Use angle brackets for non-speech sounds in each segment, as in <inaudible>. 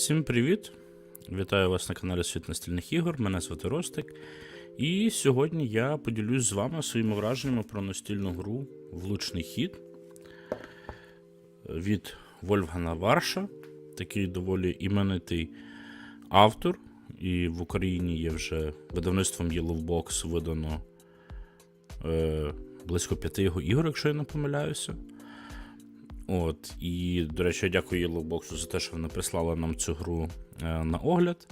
Всім привіт! Вітаю вас на каналі Світ настільних ігор. Мене звати Ростик. І сьогодні я поділюсь з вами своїми враженнями про настільну гру Влучний хід від Вольфгана Варша. Такий доволі іменитий автор. І в Україні є вже видавництвом Yellow Box видано е, близько п'яти його ігор, якщо я не помиляюся. От, і, до речі, дякую Yellowbox за те, що вони прислали нам цю гру е, на огляд.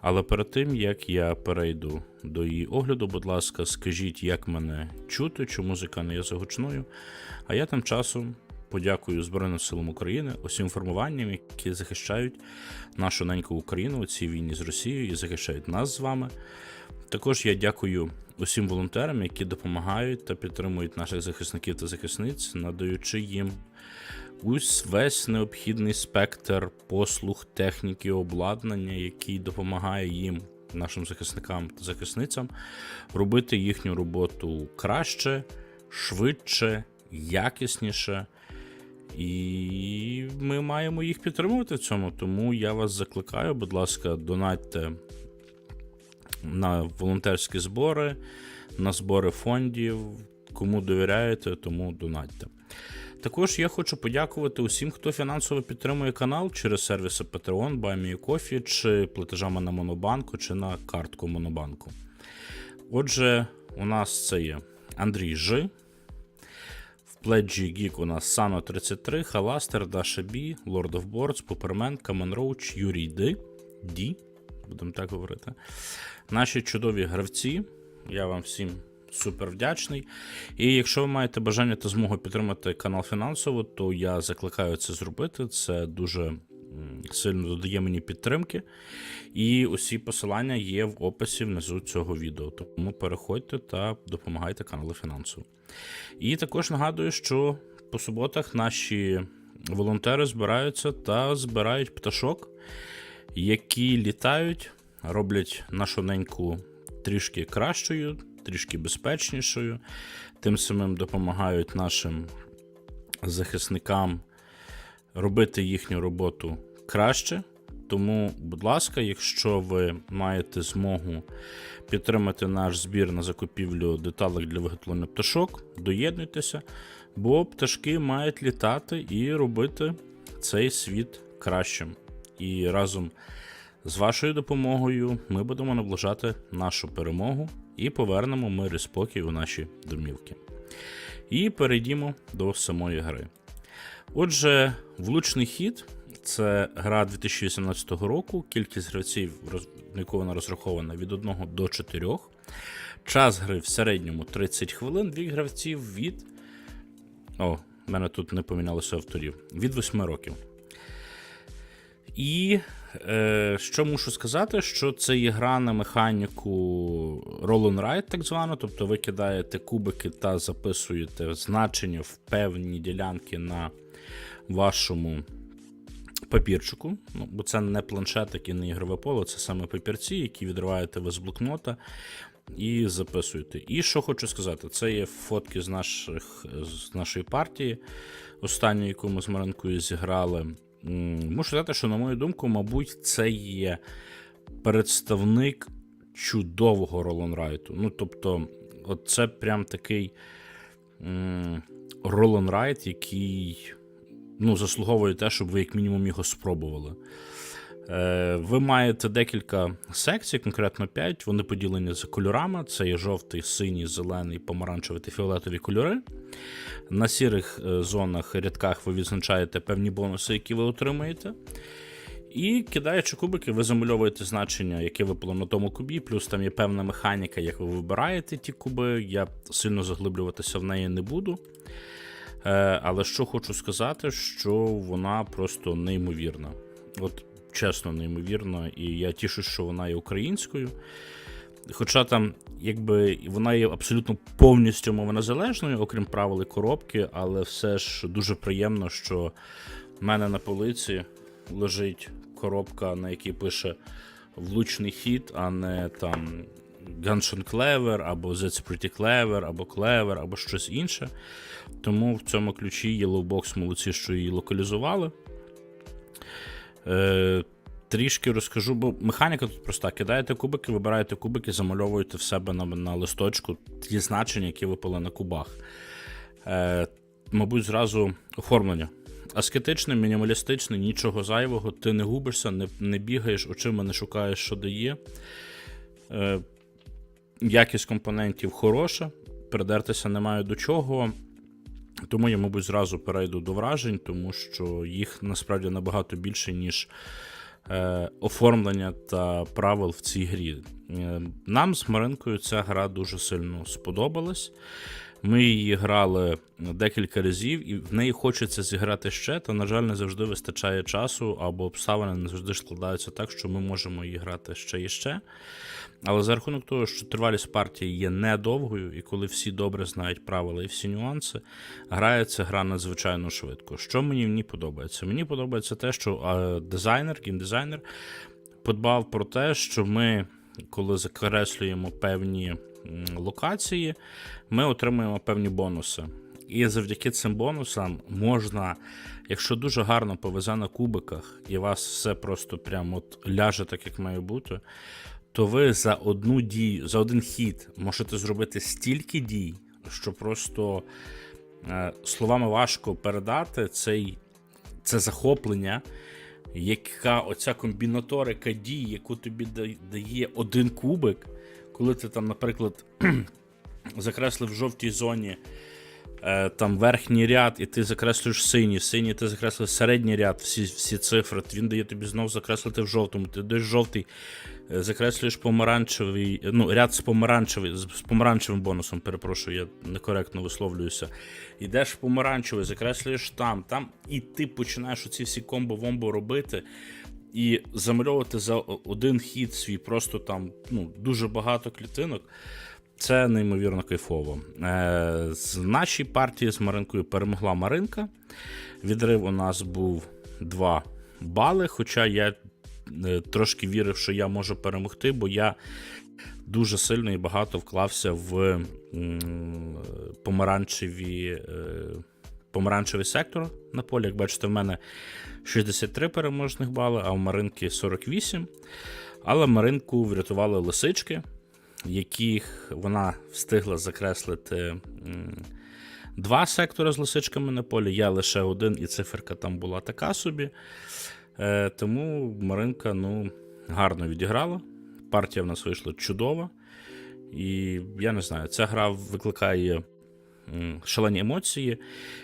Але перед тим, як я перейду до її огляду, будь ласка, скажіть, як мене чути, чи музика не є загучною. А я тим часом подякую Збройним силам України, усім формуванням, які захищають нашу неньку Україну у цій війні з Росією і захищають нас з вами. Також я дякую усім волонтерам, які допомагають та підтримують наших захисників та захисниць, надаючи їм ось весь необхідний спектр послуг, техніки, обладнання, який допомагає їм, нашим захисникам та захисницям, робити їхню роботу краще, швидше, якісніше. І ми маємо їх підтримувати в цьому. Тому я вас закликаю, будь ласка, донатьте на волонтерські збори, на збори фондів. Кому довіряєте, тому донатьте. Також я хочу подякувати усім, хто фінансово підтримує канал через сервіси Patreon, BuyMeACoffee, чи платежами на Монобанку, чи на картку Монобанку. Отже, у нас це є Андрій Жи. В Pledge Geek у нас Sano 33, Халастер, Даша Бі, Lord of Boards, Пупермен, Камен Роуч, Юрій Ди, Ді, будемо так говорити. Наші чудові гравці. Я вам всім супер вдячний. І якщо ви маєте бажання та змогу підтримати канал фінансово, то я закликаю це зробити. Це дуже сильно додає мені підтримки. І усі посилання є в описі внизу цього відео. Тому переходьте та допомагайте каналу фінансово. І також нагадую, що по суботах наші волонтери збираються та збирають пташок, які літають, роблять нашу неньку трішки кращою, трішки безпечнішою, тим самим допомагають нашим захисникам робити їхню роботу краще. Тому, будь ласка, якщо ви маєте змогу підтримати наш збір на закупівлю деталей для виготовлення пташок, доєднуйтеся, бо пташки мають літати і робити цей світ кращим. І разом з вашою допомогою ми будемо наближати нашу перемогу і повернемо мир і спокій у наші домівки. І перейдімо до самої гри. Отже, влучний хід це гра 2018 року. Кількість гравців, яку вона розрахована, від 1 до 4. Час гри в середньому 30 хвилин. Вік гравців від. О, в мене тут не помінялося авторів. Від 8 років. І е, що мушу сказати, що це є гра на механіку Roll and Write, так звано, тобто ви кидаєте кубики та записуєте значення в певні ділянки на вашому папірчику. Ну, бо це не планшетик і не ігрове поле, це саме папірці, які відриваєте ви з блокнота і записуєте. І що хочу сказати, це є фотки з, наших, з нашої партії, останньої, яку ми з Маринкою зіграли. М, Мушу сказати, що, на мою думку, мабуть, це є представник чудового ролонрайту. Ну, тобто, це прям такий ролонрайт, який ну, заслуговує те, щоб ви як мінімум його спробували. Е, Ви маєте декілька секцій, конкретно 5. Вони поділені за кольорами: це є жовтий, синій, зелений, помаранчевий та фіолетові кольори. На сірих е, зонах, рядках ви відзначаєте певні бонуси, які ви отримуєте. І кидаючи кубики, ви замальовуєте значення, яке випало на тому кубі, плюс там є певна механіка, як ви вибираєте ті куби. Я сильно заглиблюватися в неї не буду. Е, але що хочу сказати, що вона просто неймовірна. От чесно, неймовірна, і я тішу, що вона є українською. Хоча там, якби вона є абсолютно повністю мовонезалежною, окрім правил і коробки, але все ж дуже приємно, що в мене на полиці лежить коробка, на якій пише влучний хід, а не там Gunshot Clever, або That's Pretty Clever, або Clever, або щось інше. Тому в цьому ключі Yellowbox молодці, що її локалізували. Е, Трішки розкажу, бо механіка тут проста. Кидаєте кубики, вибираєте кубики, замальовуєте в себе на, на листочку ті значення, які випали на кубах. Е, мабуть, зразу оформлення. Аскетичне, мінімалістичне, нічого зайвого, ти не губишся, не, не бігаєш, очима не шукаєш, що дає. Е, якість компонентів хороша, придертися немає до чого. Тому я, мабуть, зразу перейду до вражень, тому що їх насправді набагато більше, ніж е, оформлення та правил в цій грі. Е, нам з Маринкою ця гра дуже сильно сподобалась. Ми її грали декілька разів, і в неї хочеться зіграти ще, та, на жаль, не завжди вистачає часу, або обставини не завжди складаються так, що ми можемо її грати ще і ще. Але за рахунок того, що тривалість партії є недовгою, і коли всі добре знають правила і всі нюанси, грається гра надзвичайно швидко. Що мені в ній подобається? Мені подобається те, що дизайнер, геймдизайнер подбав про те, що ми, коли закреслюємо певні локації, ми отримуємо певні бонуси. І завдяки цим бонусам можна, якщо дуже гарно повезе на кубиках, і вас все просто прямо от ляже так, як має бути, то ви за одну дію, за один хід можете зробити стільки дій, що просто е, словами важко передати цей, це захоплення, яка оця комбінаторика дій, яку тобі дає один кубик, коли ти там, наприклад, <clears throat> закреслив в жовтій зоні е, там верхній ряд, і ти закреслюєш синій, синій ти закреслив середній ряд, всі, всі цифри, він дає тобі знову закреслити в жовтому, ти даєш жовтий, е, закреслюєш помаранчевий, ну, ряд з помаранчевий, з помаранчевим бонусом, перепрошую, я некоректно висловлююся. Йдеш в помаранчевий, закреслюєш там, там, і ти починаєш оці всі комбо-вомбо робити. І замальовувати за один хід свій просто там ну, дуже багато клітинок. Це неймовірно кайфово. Е, з нашій партії з Маринкою перемогла Маринка. Відрив у нас був 2 бали. Хоча я е, трошки вірив, що я можу перемогти, бо я дуже сильно і багато вклався в м, помаранчеві, е, помаранчевий сектор на полі. Як бачите, в мене 63 переможних бали, а в Маринки 48. Але Маринку врятували лисички, яких вона встигла закреслити два сектори з лисичками на полі. Я лише один, і циферка там була така собі. Е, тому Маринка ну, гарно відіграла. Партія в нас вийшла чудова. І я не знаю, ця гра викликає шалені емоції.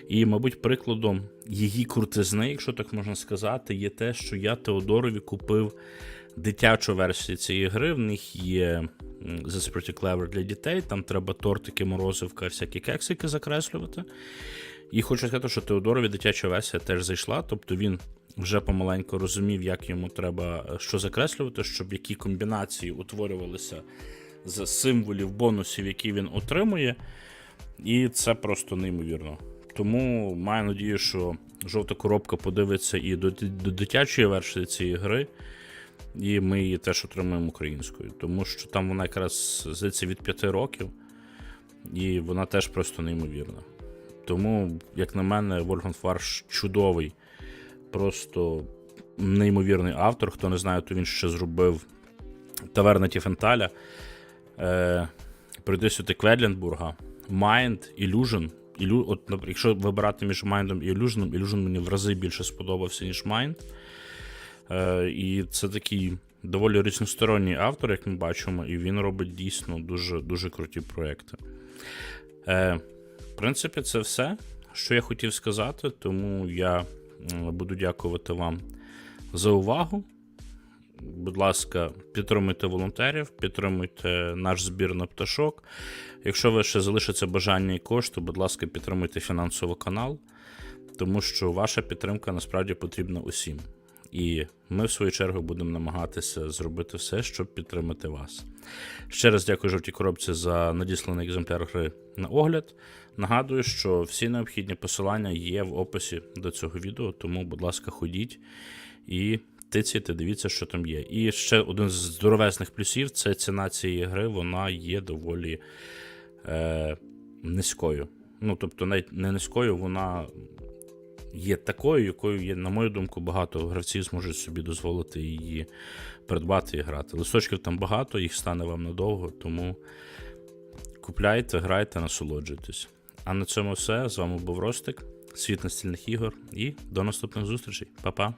І, мабуть, прикладом її крутизни, якщо так можна сказати, є те, що я Теодорові купив дитячу версію цієї гри. В них є The Pretty Clever для дітей, там треба тортики, морозивка, всякі кексики закреслювати. І хочу сказати, що Теодорові дитяча версія теж зайшла, тобто він вже помаленьку розумів, як йому треба е, що закреслювати, щоб які комбінації утворювалися з символів бонусів, які він отримує. І це просто неймовірно. Тому маю надію, що жовта коробка подивиться і до, дитячої версії цієї гри, і ми її теж отримаємо українською. Тому що там вона якраз здається від 5 років, і вона теж просто неймовірна. Тому, як на мене, Вольфганг Фарш чудовий, просто неймовірний автор. Хто не знає, то він ще зробив Таверна Тіфенталя. Е, Прийди сюди Кведлінбурга, Mind, Illusion. Ілю... От, якщо вибирати між Майндом і Illusion, Illusion мені в рази більше сподобався, ніж Mind. Е, і це такий доволі різносторонній автор, як ми бачимо, і він робить дійсно дуже, дуже круті проекти. Е, в принципі, це все, що я хотів сказати, тому я буду дякувати вам за увагу. Будь ласка, підтримуйте волонтерів, підтримуйте наш збір на пташок. Якщо ви ще залишиться бажання і кошти, будь ласка, підтримуйте фінансово канал, тому що ваша підтримка насправді потрібна усім. І ми, в свою чергу, будемо намагатися зробити все, щоб підтримати вас. Ще раз дякую жовтій коробці за надісланий екземпляр гри на огляд. Нагадую, що всі необхідні посилання є в описі до цього відео, тому, будь ласка, ходіть і тицяйте, дивіться, що там є. І ще один з здоровезних плюсів це ціна цієї гри, вона є доволі е, низькою. Ну, тобто, навіть не низькою, вона є такою, якою є, на мою думку, багато гравців зможуть собі дозволити її придбати і грати. Листочків там багато, їх стане вам надовго, тому купляйте, грайте, насолоджуйтесь. А на цьому все. З вами був Ростик, світ настільних ігор, і до наступних зустрічей. Па-па!